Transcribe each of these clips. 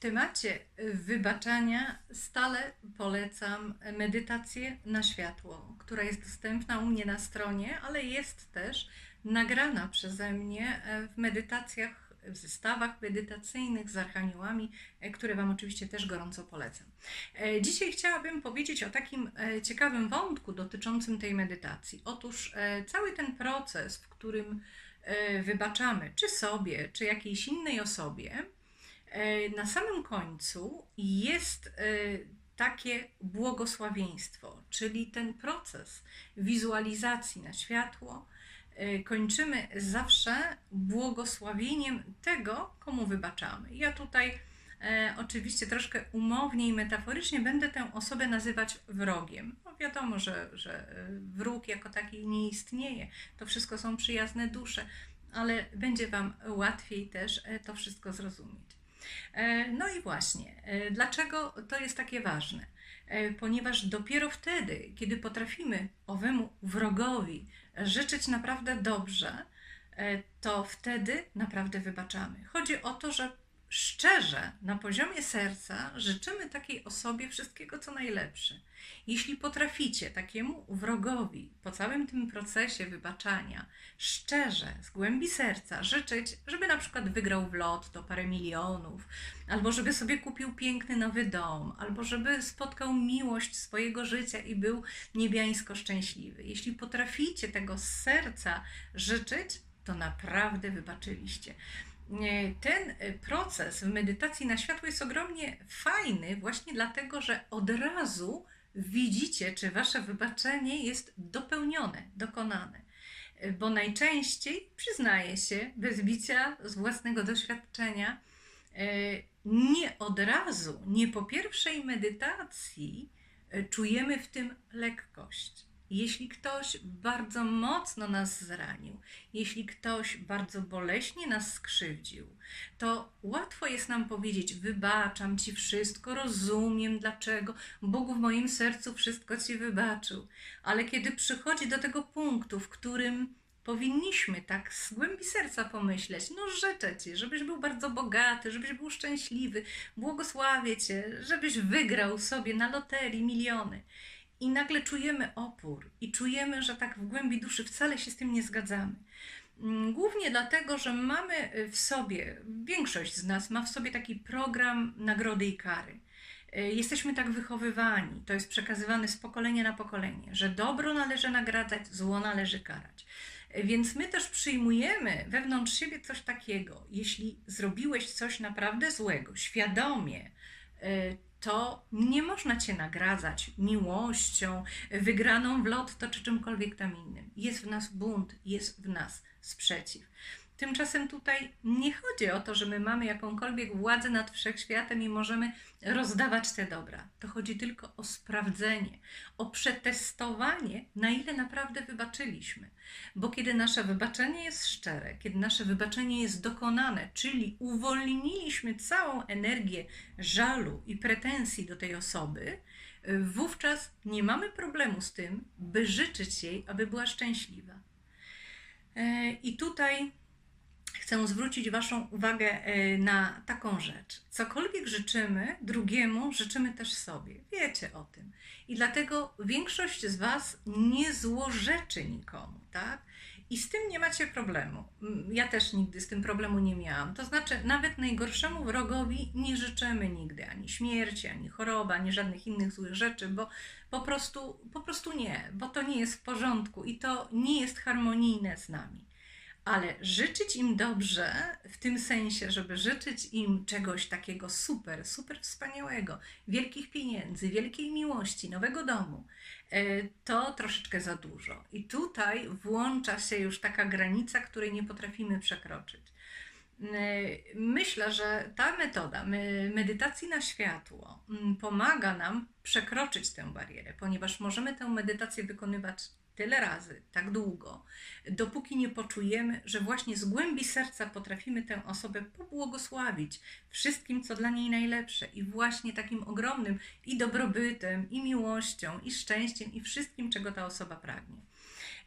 temacie wybaczania stale polecam medytację na światło, która jest dostępna u mnie na stronie, ale jest też nagrana przeze mnie w medytacjach, w zestawach medytacyjnych z archaniołami, które Wam oczywiście też gorąco polecam. Dzisiaj chciałabym powiedzieć o takim ciekawym wątku dotyczącym tej medytacji. Otóż cały ten proces, w którym wybaczamy, czy sobie, czy jakiejś innej osobie, E, na samym końcu jest e, takie błogosławieństwo, czyli ten proces wizualizacji na światło e, kończymy zawsze błogosławieniem tego, komu wybaczamy. Ja tutaj e, oczywiście troszkę umownie i metaforycznie będę tę osobę nazywać wrogiem. No wiadomo, że, że wróg jako taki nie istnieje. To wszystko są przyjazne dusze, ale będzie Wam łatwiej też to wszystko zrozumieć. E, no i właśnie, e, dlaczego to jest takie ważne? E, ponieważ dopiero wtedy, kiedy potrafimy owemu wrogowi życzyć naprawdę dobrze, to wtedy naprawdę wybaczamy. Chodzi o to, że szczerze, na poziomie serca, życzymy takiej osobie wszystkiego, co najlepsze. Jeśli potraficie takiemu wrogowi po całym tym procesie wybaczania szczerze, z głębi serca życzyć, żeby na przykład wygrał w lot to parę milionów, albo żeby sobie kupił piękny nowy dom, albo żeby spotkał miłość swojego życia i był niebiańsko szczęśliwy. Jeśli potraficie tego z serca życzyć, to naprawdę wybaczyliście ten e, proces w medytacji na światło jest ogromnie fajny, właśnie dlatego, że od razu widzicie, czy wasze wybaczenie jest dopełnione, dokonane. E, bo najczęściej, przyznaję się, bez bicia z własnego doświadczenia, e, nie od razu, nie po pierwszej medytacji czujemy w tym lekkość jeśli ktoś bardzo mocno nas zranił, jeśli ktoś bardzo boleśnie nas skrzywdził, to łatwo jest nam powiedzieć: Wybaczam ci wszystko, rozumiem dlaczego, Bóg w moim sercu wszystko ci wybaczył. Ale kiedy przychodzi do tego punktu, w którym powinniśmy tak z głębi serca pomyśleć, no życzę Ci, żebyś był bardzo bogaty, żebyś był szczęśliwy, błogosławię Cię, żebyś wygrał sobie na loterii miliony i nagle czujemy opór i czujemy, że tak w głębi duszy wcale się z tym nie zgadzamy. Mm, głównie dlatego, że mamy w sobie, większość z nas ma w sobie taki program nagrody i kary. Y, jesteśmy tak wychowywani, to jest przekazywane z pokolenia na pokolenie, że dobro należy nagradzać, zło należy karać. Y, więc my też przyjmujemy wewnątrz siebie coś takiego. Jeśli zrobiłeś coś naprawdę złego, świadomie, y, to nie można cię nagradzać miłością, wygraną w lotto czy czymkolwiek tam innym. Jest w nas bunt, jest w nas sprzeciw. Tymczasem tutaj nie chodzi o to, że my mamy jakąkolwiek władzę nad wszechświatem i możemy rozdawać te dobra. To chodzi tylko o sprawdzenie, o przetestowanie, na ile naprawdę wybaczyliśmy. Bo kiedy nasze wybaczenie jest szczere, kiedy nasze wybaczenie jest dokonane, czyli uwolniliśmy całą energię żalu i pretensji do tej osoby, wówczas nie mamy problemu z tym, by życzyć jej, aby była szczęśliwa. E, I tutaj chcę zwrócić Waszą uwagę e, na taką rzecz. Cokolwiek życzymy drugiemu, życzymy też sobie. Wiecie o tym. I dlatego większość z Was nie złorzeczy nikomu, tak? I z tym nie macie problemu. Ja też nigdy z tym problemu nie miałam. To znaczy, nawet najgorszemu wrogowi nie życzymy nigdy ani śmierci, ani choroby, ani żadnych innych złych rzeczy, bo po prostu, po prostu nie, bo to nie jest w porządku i to nie jest harmonijne z nami ale życzyć im dobrze w tym sensie, żeby życzyć im czegoś takiego super, super wspaniałego, wielkich pieniędzy, wielkiej miłości, nowego domu, e, to troszeczkę za dużo. I tutaj włącza się już taka granica, której nie potrafimy przekroczyć. E, myślę, że ta metoda medytacji na światło pomaga nam przekroczyć tę barierę, ponieważ możemy tę medytację wykonywać tyle razy, tak długo, dopóki nie poczujemy, że właśnie z głębi serca potrafimy tę osobę pobłogosławić wszystkim, co dla niej najlepsze, i właśnie takim ogromnym i dobrobytem, i miłością, i szczęściem, i wszystkim, czego ta osoba pragnie.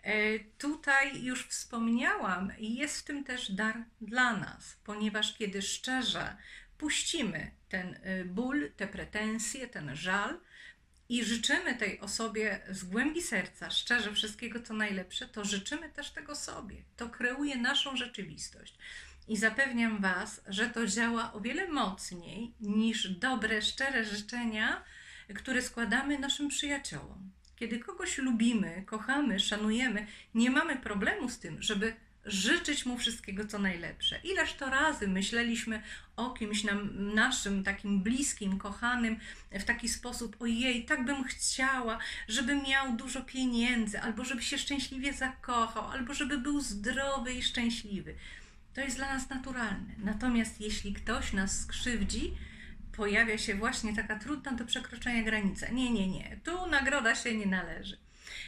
E, tutaj już wspomniałam, jest w tym też dar dla nas, ponieważ kiedy szczerze puścimy ten y, ból, te pretensje, ten żal i życzymy tej osobie z głębi serca, szczerze wszystkiego co najlepsze, to życzymy też tego sobie. To kreuje naszą rzeczywistość. I zapewniam Was, że to działa o wiele mocniej niż dobre, szczere życzenia, które składamy naszym przyjaciołom. Kiedy kogoś lubimy, kochamy, szanujemy, nie mamy problemu z tym, żeby życzyć mu wszystkiego, co najlepsze. Ileż to razy myśleliśmy o kimś nam, naszym, takim bliskim, kochanym w taki sposób, ojej, tak bym chciała, żeby miał dużo pieniędzy, albo żeby się szczęśliwie zakochał, albo żeby był zdrowy i szczęśliwy. To jest dla nas naturalne. Natomiast jeśli ktoś nas skrzywdzi, pojawia się właśnie taka trudna do przekroczenia granica. Nie, nie, nie, tu nagroda się nie należy.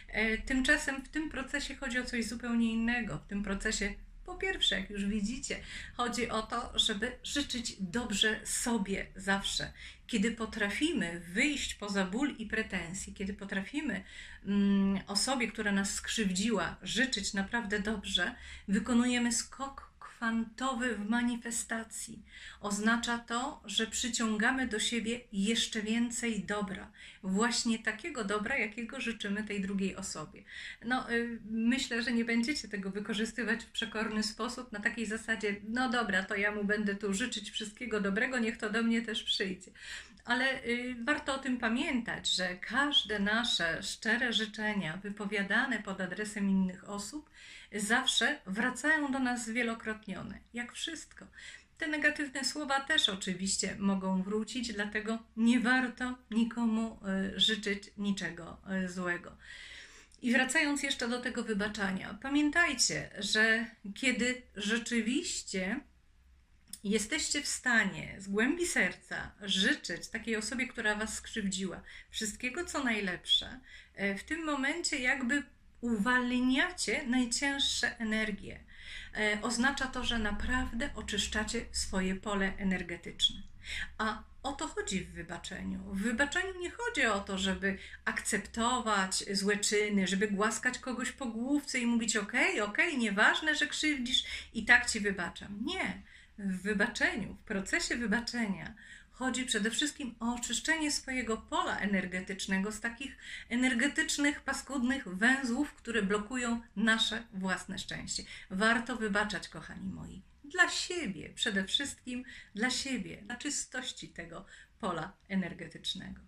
E, Tymczasem w tym procesie chodzi o coś zupełnie innego. W tym procesie, po pierwsze, jak już widzicie, chodzi o to, żeby życzyć dobrze sobie zawsze. Kiedy potrafimy wyjść poza ból i pretensji, kiedy potrafimy mm, osobie, która nas skrzywdziła, życzyć naprawdę dobrze, wykonujemy skok kwantowy w manifestacji. Oznacza to, że przyciągamy do siebie jeszcze więcej dobra. Właśnie takiego dobra, jakiego życzymy tej drugiej osobie. No, y, myślę, że nie będziecie tego wykorzystywać w przekorny sposób, na takiej zasadzie, no dobra, to ja mu będę tu życzyć wszystkiego dobrego, niech to do mnie też przyjdzie. Ale y, warto o tym pamiętać, że każde nasze szczere życzenia wypowiadane pod adresem innych osób zawsze wracają do nas zwielokrotnione, jak wszystko. Te negatywne słowa też oczywiście mogą wrócić, dlatego nie warto nikomu y, życzyć niczego y, złego. I wracając jeszcze do tego wybaczania, pamiętajcie, że kiedy rzeczywiście jesteście w stanie z głębi serca życzyć takiej osobie, która was skrzywdziła, wszystkiego co najlepsze, e, w tym momencie jakby uwalniacie najcięższe energie. E, Oznacza to, że naprawdę oczyszczacie swoje pole energetyczne. A o to chodzi w wybaczeniu. W wybaczeniu nie chodzi o to, żeby akceptować złe czyny, żeby głaskać kogoś po główce i mówić: OK, OK, nieważne, że krzywdzisz, i tak ci wybaczam. Nie. W wybaczeniu, w procesie wybaczenia chodzi przede wszystkim o oczyszczenie swojego pola energetycznego z takich energetycznych, paskudnych węzłów, które blokują nasze własne szczęście. Warto wybaczać, kochani moi, dla siebie, przede wszystkim dla siebie, dla czystości tego pola energetycznego.